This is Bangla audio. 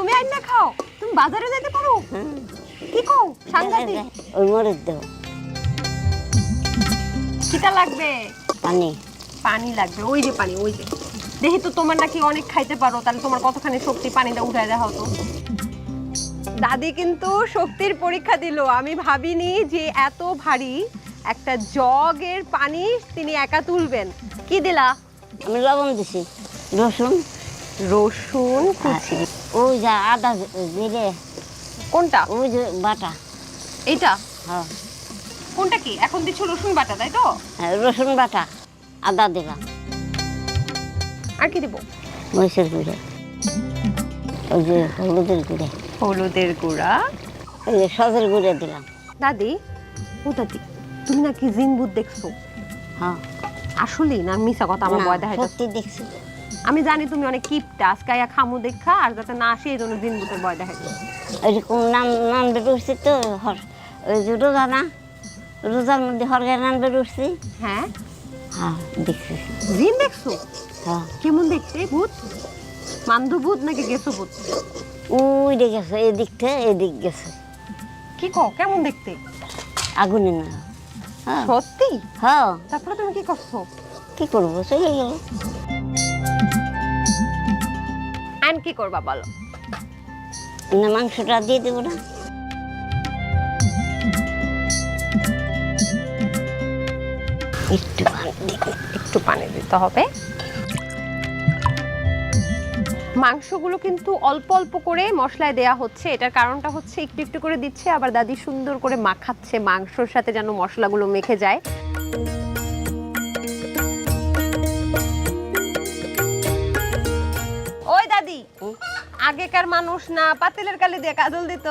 তুমি আইন না খাও তুমি বাজারে যেতে পারো। কি কও সাংঘাতিক? ওই মরিচ দেও। কিটা লাগবে? পানি। পানি লাগবে ওই যে পানি ওই যে। দেখি তো তোমার নাকি অনেক খাইতে পারো তাহলে তোমার কতখানি শক্তি পানিটা উঠায় দেখাও হতো দাদি কিন্তু শক্তির পরীক্ষা দিল। আমি ভাবিনি যে এত ভারী একটা জগের পানি তিনি একা তুলবেন। কি দিলা? আমি লবণ দিছি। রসুন। রসুন কুচি। ওই যা আদা দিলে কোনটা? ওই যে বাটা। এইটা? হ্যাঁ। কোনটা কি? এখন দিচ্ছ রসুন বাটা তাই তো? হ্যাঁ, রসুন বাটা। আদা দিলাম। আর কি দেবো? মহিষের গুঁড়ে। ওই যে হলুদের গুঁড়ে। হলুদের গুঁড়া। ওই যে সজের গুঁড়ে দিলাম। দাদি ও দাদি তুমি নাকি জিনবুত দেখছ? হ্যাঁ। আসলেই না মিশা কথা আমার না, ভয় সত্যি দেখছি। আমি জানি তুমি অনেক কিপটা আজকে আয়া খামু দেখা আর যাতে না আসে এই জন্য জিনবুতের ভয় দেখাইতে ওইরকম নাম নাম বেড়ে উঠছি তো হর- ওই যে রোজা না? রোজার মধ্যে হরগায় নাম বেড়ে উঠছি। হ্যাঁ। হ্যাঁ দেখছি। জিন দেখছ? হ্যাঁ। কেমন দেখতে ভূত? মান্ধু ভূত নাকি গেছো ভূত? ওই দিকে গেছে এদিক থেকে এদিক গেছে। কি কও কেমন দেখতে? আগুনে না। হ্যাঁ। সত্যি? হ্যাঁ। তারপরে তুমি কি করছ? কি করব চলে গেল। আইন কি করবা বলো? না মাংসটা দিয়ে দেবো না। একটু পানি একটু পানি দিতে হবে। মাংসগুলো কিন্তু অল্প অল্প করে মশলায় দেয়া হচ্ছে। এটার কারণটা হচ্ছে একটু একটু করে দিচ্ছে আবার দাদি সুন্দর করে মাখাচ্ছে মাংসর সাথে যেন মশলাগুলো মেখে যায়। আগেকার মানুষ না পাতিলের কালি দিয়ে কাজল দিত।